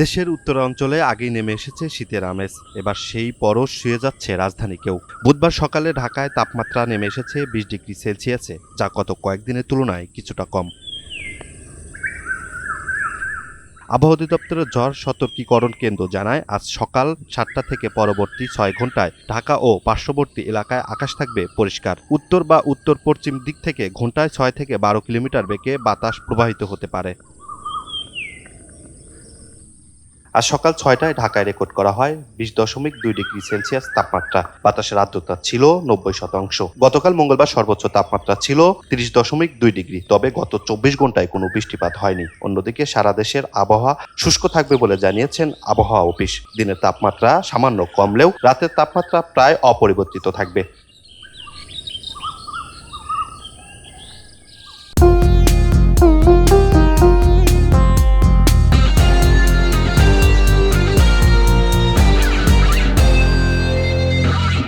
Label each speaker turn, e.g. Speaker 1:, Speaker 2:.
Speaker 1: দেশের উত্তরাঞ্চলে আগেই নেমে এসেছে শীতের আমেজ। এবার সেই পরশ শুয়ে যাচ্ছে রাজধানীকেও। বুধবার সকালে ঢাকায় তাপমাত্রা নেমে এসেছে বিশ ডিগ্রি সেলসিয়াসে, যা গত কয়েকদিনের তুলনায় কিছুটা কম। আবহাওয়া অধিদপ্তরের ঝড় সতর্কীকরণ কেন্দ্র জানায়, আজ সকাল সাতটা থেকে পরবর্তী ছয় ঘন্টায় ঢাকা ও পার্শ্ববর্তী এলাকায় আকাশ থাকবে পরিষ্কার। উত্তর বা উত্তর পশ্চিম দিক থেকে ঘন্টায় ছয় থেকে বারো কিলোমিটার বেগে বাতাস প্রবাহিত হতে পারে। আজ সকাল ছয়টায় ঢাকায় রেকর্ড করা হয় বিশ দশমিক দুই ডিগ্রি সেলসিয়াস তাপমাত্রা। বাতাসের আর্দ্রতা ছিল নব্বই শতাংশ। গতকাল মঙ্গলবার সর্বোচ্চ তাপমাত্রা ছিল তিরিশ দশমিক দুই ডিগ্রি, তবে গত চব্বিশ ঘন্টায় কোনো বৃষ্টিপাত হয়নি। অন্যদিকে সারা দেশের আবহাওয়া শুষ্ক থাকবে বলে জানিয়েছেন আবহাওয়া অফিস। দিনের তাপমাত্রা সামান্য কমলেও রাতের তাপমাত্রা প্রায় অপরিবর্তিত থাকবে।